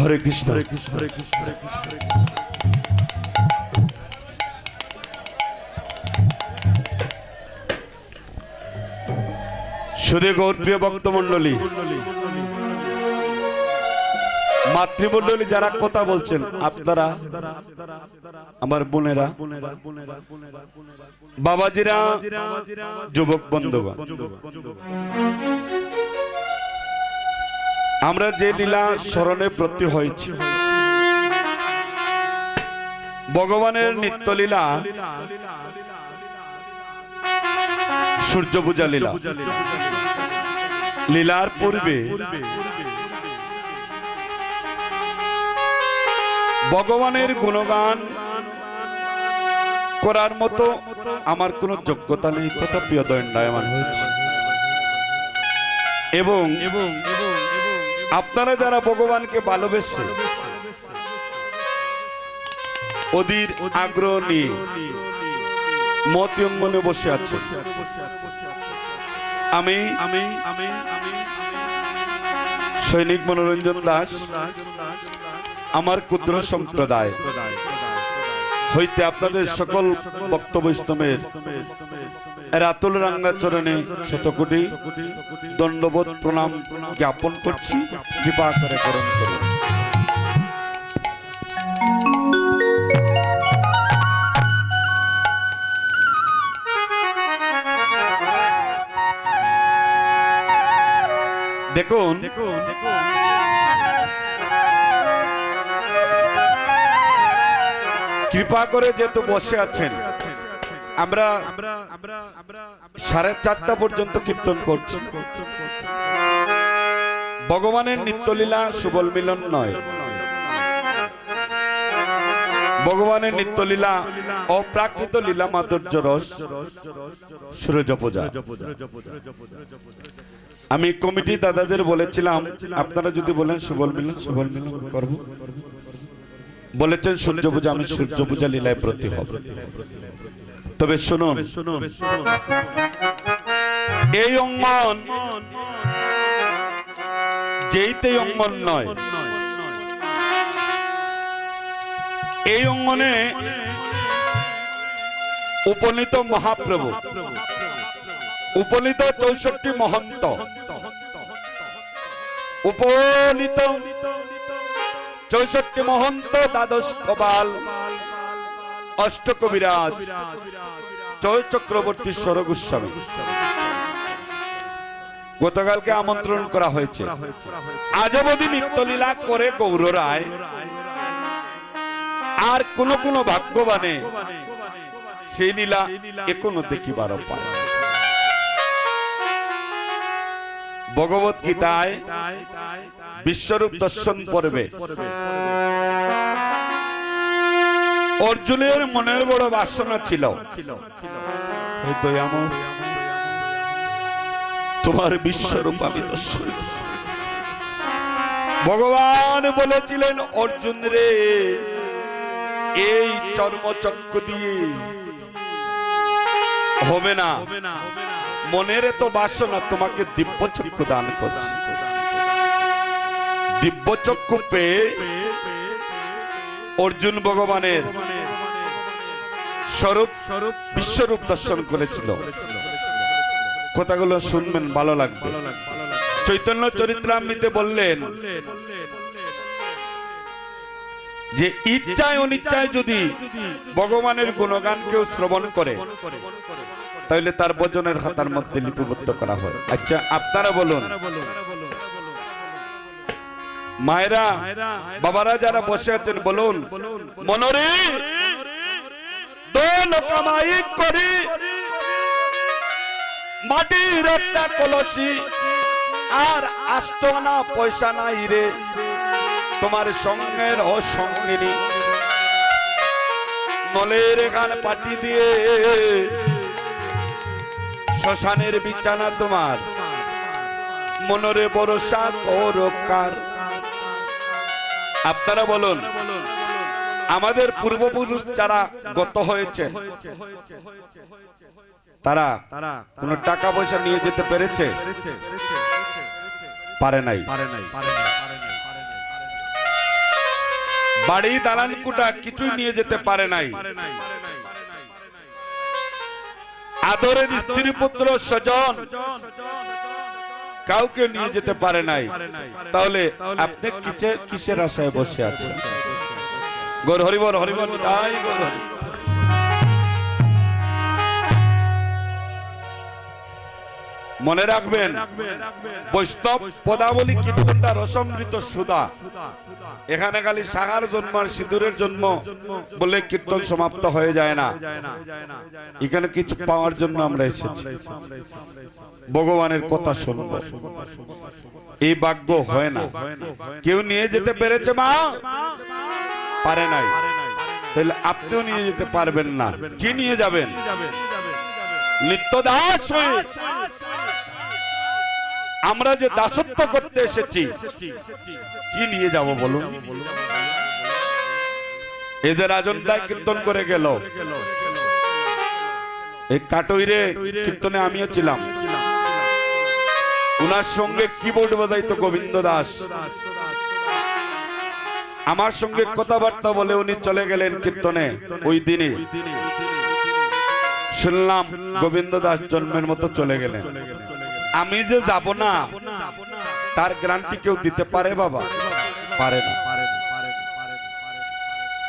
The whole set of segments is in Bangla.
হরে কৃষ্ণ। হরে কৃষ্ণ হরে কৃষ্ণ হরে কৃষ্ণ সুদে গৌরপ্রিয় ভক্তমন্ডলী মাতৃমন্ডলী যারা কথা বলছেন আপনারা আমার বোনেরা বাবাজিরা যুবক বন্ধুগণ। আমরা যে লীলা স্মরণে প্রতি হয়েছি। ভগবানের নিত্যলীলা সূর্য পূজা লীলা। লীলার পূর্বে ভগবানের গুণগান করার মতো আমার কোনো যোগ্যতা নেই তথা প্রিয় দণ্ডায়মান হয়েছে। এবং এবং আপনারা যারা ভগবানকে ভালোবেসে অধীর আগ্রহ নিয়ে মতি অঙ্গনে বসে আছে আমি আমি আমি আমি সৈনিক মনোরঞ্জন দাস, আমার ক্ষুদ্র সম্প্রদায়। হইতে আপনাদের সকল বক্তব্য ইস্তমের রাতুল রাঙ্গাচরণে শতকোটি দণ্ডবোধ প্রণাম জ্ঞাপন করছি। কৃপা করে করুন। দেখুন দেখুন কৃপা করে যেহেতু বসে আছেন, আমরা সাড়ে চারটা পর্যন্ত কীর্তন করছি। ভগবানের নিত্যলীলা সুবল মিলন নয়। ভগবানের নিত্যলীলা অপ্রাকৃত লীলা মাধুর্য রস, সূর্য আমি কমিটি দাদাদের বলেছিলাম, আপনারা যদি বলেন সুবল মিলন সুবল মিলন করব। বলেছেন সূর্য পূজা আমি সূর্য পূজা লীলায় প্রতি হব তবে শুনুন। এই অঙ্গন যেইতেই অঙ্গন নয় এই অঙ্গনে উপনীত মহাপ্রভু। উপনীত চৌষট্টি মহন্ত। উপনীত চৌষট্টি মহন্ত দ্বাদশ কবাল অষ্টকবিরাজ জয় চক্রবর্তী স্বর গোস্বামী গতকালকে আমন্ত্রণ করা হয়েছে। আজ অবধি নিত্যলীলা করে গৌর রায়। আর কোন কোন ভাগ্যবানে সেই লীলা এখনও দেখিবার পায়। ভগবত গীতায় বিশ্বরূপ দর্শন পর্বে অর্জুনের মনের বড় বাসনা ছিল। তোমার বিশ্বরূপ আমি দর্শন ভগবান বলেছিলেন, অর্জুন রে, এই চর্মচক্র দিয়ে হবে না। মনের তো বাসনা তোমাকে দিব্য চক্ষু দান করছে। দিব্য চক্ষু পেয়ে অর্জুন ভগবানের স্বরূপ স্বরূপ, বিশ্বরূপ দর্শন করেছিল। কথাগুলো শুনবেন, ভালো লাগবে। চৈতন্য চরিত্রামৃতে বললেন যে, ইচ্ছায় অনিচ্ছায় যদি ভগবানের গুণগান কেউ শ্রবণ করে তাহলে তার বজনের খাতার মধ্যে লিপিবদ্ধ করা হয়। আচ্ছা আপনারা বলুন। মায়েরা, বাবারা যারা বসে আছেন, বলুন। মনরে, দোল কামাই করি। মাটির একটা কলসি, আর আস্তনা পয়সা নাই রে। তোমার সঙ্গের অসঙ্গিনী নলের গান পাটি দিয়ে শ্মশানের বিছানা তোমার। মনরে ভরসা করকার আপনারা বলুন, আমাদের পূর্বপুরুষ যারা গত হয়েছে, তারা কোন টাকা পয়সা নিয়ে যেতে পেরেছে? পারে নাই। বাড়ি দালান কুটা কিছুই নিয়ে যেতে পারে নাই। আদরের স্ত্রী পুত্র স্বজন। কাউকে নিয়ে যেতে পারে নাই। তাহলে আপনি কিসের আশায় বসে আছেন? গৌর হরিবর হরিবর তাই মনে রাখবেন, বৈষ্ণব পদাবলী কীর্তনটা রসমৃত সুদা এখানে খালি সাগার জন্ম আর সিঁদুরের জন্ম বলে কীর্তন সমাপ্ত হয়ে যায় না। এখানে কিছু পাওয়ার জন্য আমরা এসেছি। ভগবানের কথা শুনব। এই ভাগ্য হয় না। কেউ নিয়ে যেতে পেরেছে মা? পারে নাই। তাহলে আপনিও নিয়ে যেতে পারবেন না। কি নিয়ে যাবেন? নিত্য দাস আমরা যে দাসত্ব করতে এসেছি কি নিয়ে যাব বলুন? এদের আজন্তায় কীর্তন করে গেল। এই কাটইরে কীর্তনে আমিও ছিলাম। উনার সঙ্গে কিবোর্ড বাজাইতো গোবিন্দ দাস। আমার সঙ্গে কথাবার্তা বলে উনি চলে গেলেন কীর্তনে ওই দিনে। শুনলাম গোবিন্দ দাস জন্মের মতো চলে গেলেন। আমি যে যাব না, তার গ্যারান্টি কেউ দিতে পারে বাবা? পারে না।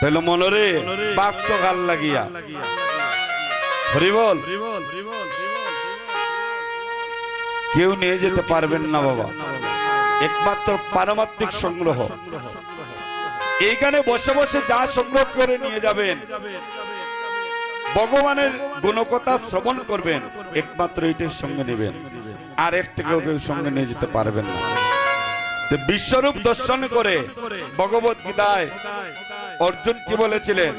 তাহলে মনরে বাপ তো গাল লাগিয়া। হরিবল কেউ নিয়ে যেতে পারবেন না বাবা। একমাত্র পারমাত্মিক সংগ্রহ। এইখানে বসে বসে যা সংগ্রহ করে নিয়ে যাবেন, ভগবানের গুণকথা শ্রবণ করবেন, একমাত্র এটির সঙ্গে নেবেন। আর এর কেউ সঙ্গে নিয়ে যেতে পারবেন না। বিশ্বরূপ দর্শন করে ভগবত গীতায় অর্জুন কি বলেছিলেন?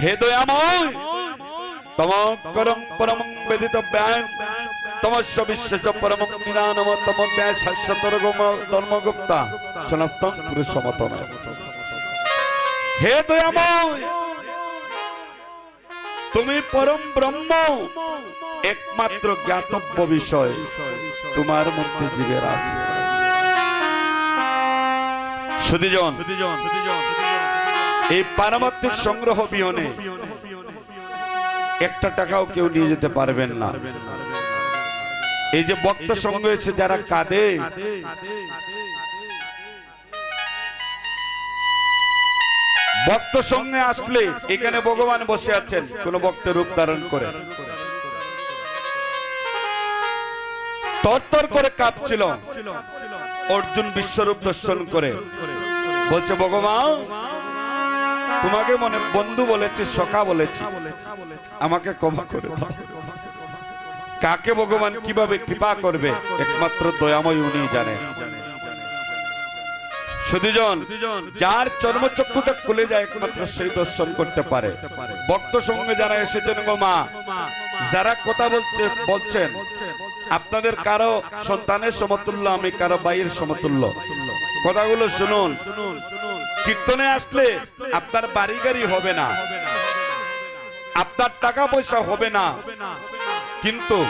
হে ব্যায় শাশ্বত ধর্মগুপ্তা। হে দয়াময়, তুমি পরম ব্রহ্ম একমাত্র জ্ঞাতব্য বিষয়, তোমার মধ্যে জীবের সুদীজন এই পারমাত্মিক সংগ্রহ বিহনে একটা টাকাও কেউ নিয়ে যেতে পারবেন না। এই যে বক্ত সঙ্গ এসে যারা কাঁদে ভক্ত সঙ্গে আসলে এখানে ভগবান বসে আছেন, কোন ভক্ত রূপ ধারণ করে। তরতর করে কাঁপছিল। অর্জুন বিশ্বরূপ দর্শন করে। বলছে, ভগবান, তোমাকে মনে, বন্ধু বলেছি, সখা বলেছি। আমাকে ক্ষমা করে কাকে ভগবান কীভাবে কৃপা করবে, একমাত্র দয়াময় উনি জানেন। সুদীজন যার চর্মচক্ষুটা খুলে যায়, একমাত্র সেই দর্শন করতে পারে। ভক্ত সঙ্গে যারা এসেছেন গো মা, যারা কথা বলছে, বলছেন আপনাদের কারও সন্তানের সমতুল্য আমি কারও বাইয়ের সমতুল্য। কথাগুলো শুনুন। কীর্তনে আসলে আপনার বাড়ি গাড়ি হবে না। আপনার টাকা পয়সা হবে না। কিন্তু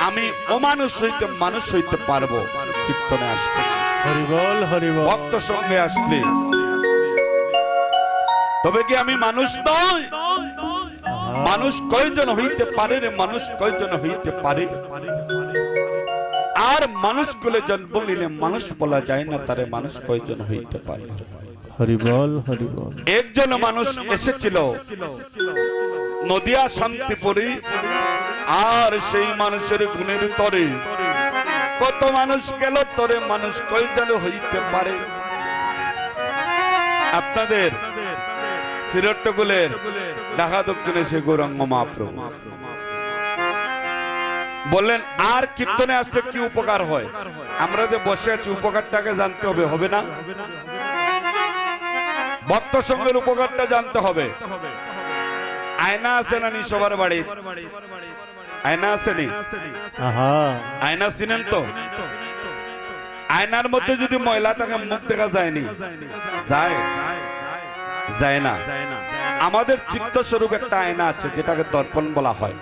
আমি অমানুষ হইতে মানুষ হইতে পারব কীর্তনে আসলে। হরিবল হরিবল ভক্ত সঙ্গে আসলে। তবে কি আমি মানুষ নই? মানুষ কয়জন হইতে পারে রে? মানুষ কয়জন হইতে পারে? আর মানুষ কুলে জন্ম নিলে মানুষ বলা যায় না তারে মানুষ কয়জন হইতে পারে? হরিবল হরিবল একজন মানুষ এসেছিল নদিয়া শান্তিপুরী আর সেই মানুষের গুণের তরে। কত মানুষ গেল তরে মানুষ কয়জন হইতে পারে? আপনাদের সিরট্টগুলের ঢাকা দক্ষিণে সে গৌরাঙ্গ মহাপ্রভু। বললেন আর কীর্তনে আসলে কি উপকার হয়? আমরা যে বসে আছি উপকারটাকে জানতে হবে হবে না? ভক্ত সঙ্গের উপকারটা জানতে হবে। আয়না আছে না নি সবার বাড়ি আয়না আছে নি? আয়না চিনেন তো? আয়নার মধ্যে যদি ময়লা থাকে মুখ দেখা যায়নি? যায়। যায় না। আমাদের চিত্ত স্বরূপ একটা আয়না আছে, যেটাকে দর্পণ বলা হয়।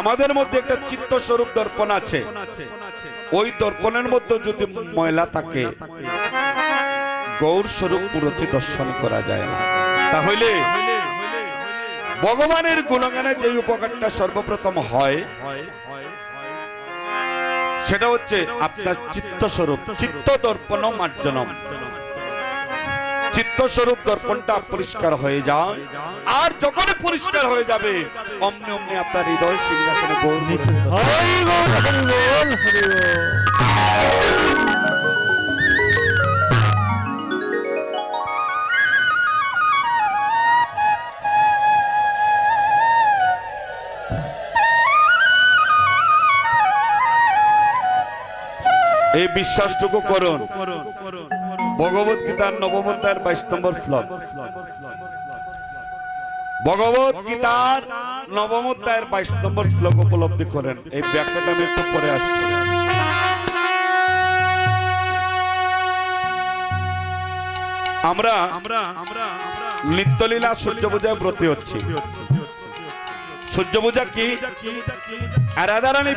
আমাদের মধ্যে একটা চিত্ত স্বরূপ দর্পণ আছে। ওই দর্পণের মধ্যে যদি ময়লা থাকে গৌর স্বরূপ মূর্তি দর্শন করা যায় না। তাহলে ভগবানের গুণগানে যে উপকারটা সর্বপ্রথম হয়, সেটা হচ্ছে আপনার চিত্ত স্বরূপ চিত্ত দর্পণ মার্জনম চিত্ত স্বরূপ দর্পণটা পরিষ্কার হয়ে যায়। আর যখন পরিষ্কার হয়ে যাবে অমনি অমনি আপনার হৃদয় সিংহাসনে এই বিশ্বাসটুকু করুন। ভগবত গীতার নবম অধ্যায়ের বাইশ নম্বর শ্লোক। ভগবত গীতার নবম অধ্যায়ের বাইশ নম্বর শ্লোক উপলব্ধি করেন। এই ব্যাখ্যাটা আমি একটু পরে আসছি। আমরা আমরা নিত্যলীলা সূর্য পূজায় ব্রতী হচ্ছি। সূর্য পূজা কি? রাধারানী